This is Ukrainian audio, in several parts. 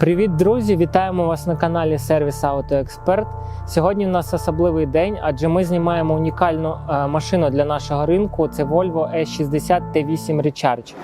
Привіт, друзі! Вітаємо вас на каналі Сервіс Expert. Сьогодні у нас особливий день, адже ми знімаємо унікальну е, машину для нашого ринку. Це Volvo E60 T8 Recharge.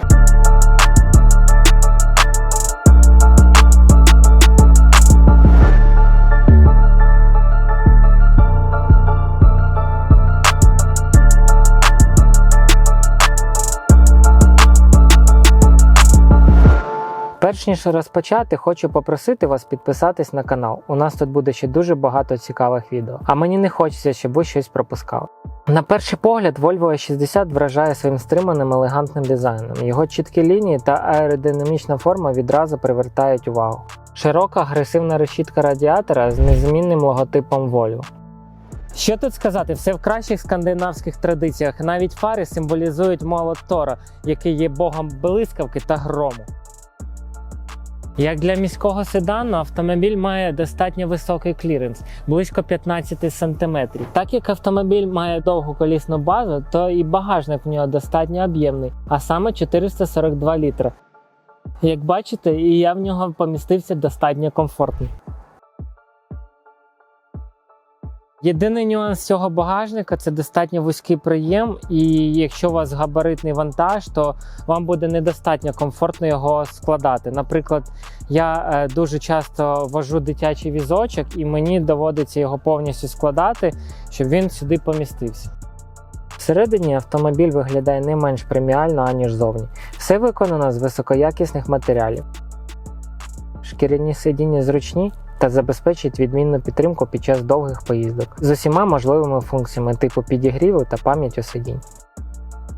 Перш ніж розпочати, хочу попросити вас підписатись на канал. У нас тут буде ще дуже багато цікавих відео. А мені не хочеться, щоб ви щось пропускали. На перший погляд, Volvo E60 вражає своїм стриманим елегантним дизайном. Його чіткі лінії та аеродинамічна форма відразу привертають увагу. Широка агресивна решітка радіатора з незмінним логотипом Volvo. Що тут сказати, все в кращих скандинавських традиціях. Навіть фари символізують молот Тора, який є богом блискавки та грому. Як для міського седану, автомобіль має достатньо високий кліренс близько 15 см. Так як автомобіль має довгу колісну базу, то і багажник в нього достатньо об'ємний, а саме 442 літра. Як бачите, і я в нього помістився достатньо комфортно. Єдиний нюанс цього багажника це достатньо вузький приєм, і якщо у вас габаритний вантаж, то вам буде недостатньо комфортно його складати. Наприклад, я е, дуже часто вожу дитячий візочок, і мені доводиться його повністю складати, щоб він сюди помістився. Всередині автомобіль виглядає не менш преміально, аніж зовні. Все виконано з високоякісних матеріалів. Шкіряні сидіння зручні та забезпечить відмінну підтримку під час довгих поїздок з усіма можливими функціями типу підігріву та пам'яттю сидінь.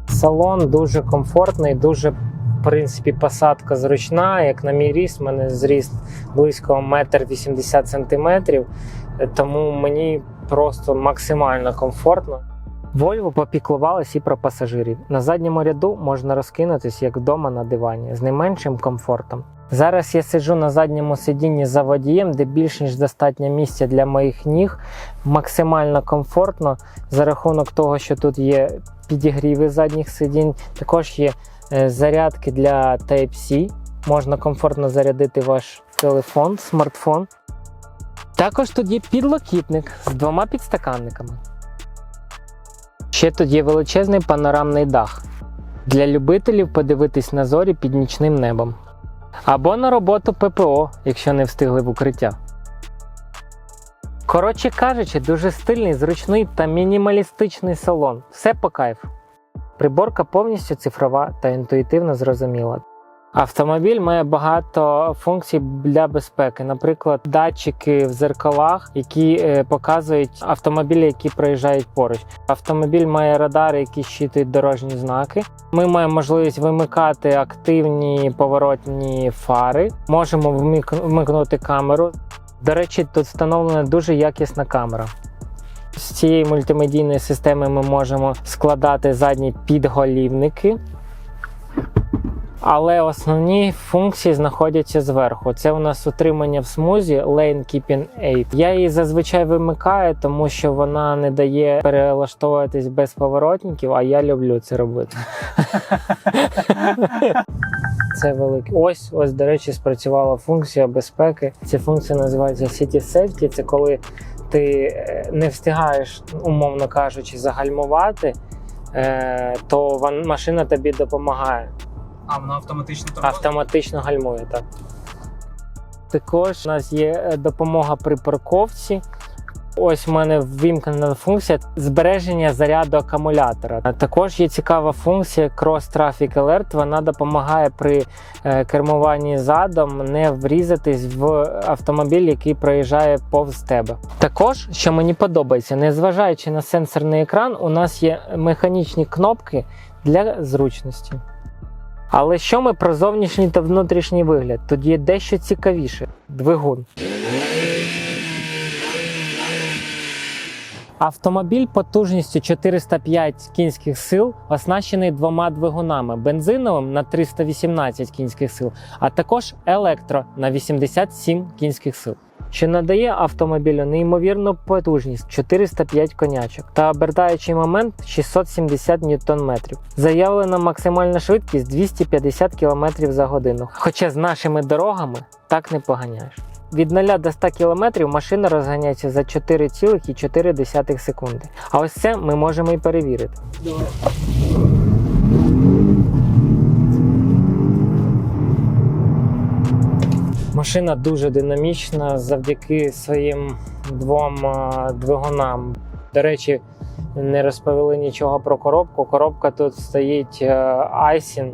Салон дуже комфортний, дуже в принципі посадка зручна. Як на мій ріст, в мене зріст близько 1,80 см, тому мені просто максимально комфортно. Volvo попіклувалась і про пасажирів. На задньому ряду можна розкинутись як вдома на дивані з не меншим комфортом. Зараз я сиджу на задньому сидінні за водієм, де більш ніж достатньо місця для моїх ніг, максимально комфортно за рахунок того, що тут є підігріви задніх сидінь, також є е, зарядки для Type-C. Можна комфортно зарядити ваш телефон, смартфон. Також тут є підлокітник з двома підстаканниками. Ще тут є величезний панорамний дах для любителів подивитись на зорі під нічним небом. Або на роботу ППО, якщо не встигли в укриття. Коротше кажучи, дуже стильний, зручний та мінімалістичний салон. Все по кайфу. Приборка повністю цифрова та інтуїтивно зрозуміла. Автомобіль має багато функцій для безпеки, наприклад, датчики в зеркалах, які е, показують автомобілі, які проїжджають поруч. Автомобіль має радари, які щитують дорожні знаки. Ми маємо можливість вимикати активні поворотні фари. Можемо вмикнути камеру. До речі, тут встановлена дуже якісна камера. З цієї мультимедійної системи ми можемо складати задні підголівники. Але основні функції знаходяться зверху. Це у нас утримання в смузі Lane Keeping Aid. Я її зазвичай вимикаю, тому що вона не дає перелаштовуватись без поворотників, а я люблю це робити. Це великий. Ось, ось, до речі, спрацювала функція безпеки. Ця функція називається City Safety. Це коли ти е, не встигаєш, умовно кажучи, загальмувати, е, то машина тобі допомагає А, вона автоматично торгує? автоматично гальмує. Так. Також у нас є е, допомога при парковці. Ось в мене ввімкнена функція збереження заряду акумулятора. Також є цікава функція Cross Traffic Alert. Вона допомагає при е, кермуванні задом не врізатись в автомобіль, який проїжджає повз тебе. Також, що мені подобається, незважаючи на сенсорний екран, у нас є механічні кнопки для зручності. Але що ми про зовнішній та внутрішній вигляд? Тут є дещо цікавіше двигун. Автомобіль потужністю 405 кінських сил оснащений двома двигунами: бензиновим на 318 кінських сил, а також електро на 87 кінських сил. Що надає автомобілю неймовірну потужність 405 конячок та обертаючий момент 670 ньютон-метрів. Заявлена максимальна швидкість 250 км за годину. Хоча з нашими дорогами так не поганяєш. Від 0 до 100 км машина розганяється за 4,4 секунди. А ось це ми можемо і перевірити. Машина дуже динамічна завдяки своїм двом двигунам. До речі, не розповіли нічого про коробку. Коробка тут стоїть е, Aisin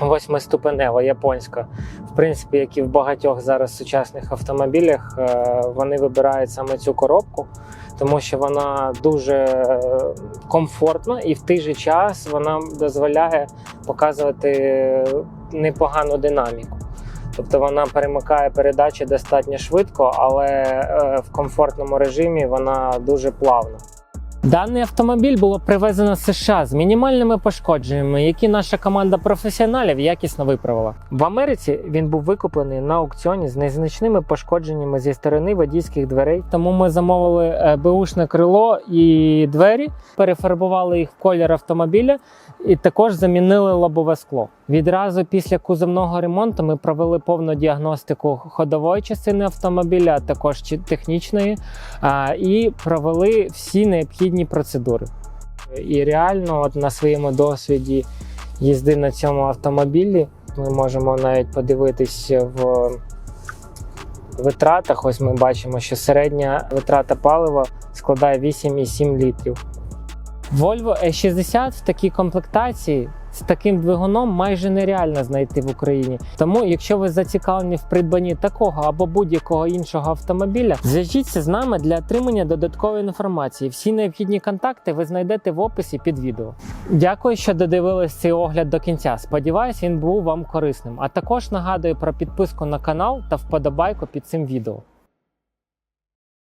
восьмиступенева, японська. В принципі, як і в багатьох зараз сучасних автомобілях, е, вони вибирають саме цю коробку, тому що вона дуже е, комфортна і в той же час вона дозволяє показувати непогану динаміку. Тобто вона перемикає передачі достатньо швидко, але е, в комфортному режимі вона дуже плавна. Даний автомобіль було привезено з США з мінімальними пошкодженнями, які наша команда професіоналів якісно виправила. В Америці він був викуплений на аукціоні з незначними пошкодженнями зі сторони водійських дверей. Тому ми замовили е, беушне крило і двері, перефарбували їх в колір автомобіля і також замінили лобове скло. Відразу після кузовного ремонту ми провели повну діагностику ходової частини автомобіля, а також технічної, і провели всі необхідні процедури. І реально, от на своєму досвіді їзди на цьому автомобілі, ми можемо навіть подивитись в витратах. Ось ми бачимо, що середня витрата палива складає 8,7 літрів. Volvo E60 в такій комплектації з таким двигуном майже нереально знайти в Україні. Тому, якщо ви зацікавлені в придбанні такого або будь-якого іншого автомобіля, зв'яжіться з нами для отримання додаткової інформації. Всі необхідні контакти ви знайдете в описі під відео. Дякую, що додивились цей огляд до кінця. Сподіваюсь, він був вам корисним. А також нагадую про підписку на канал та вподобайку під цим відео.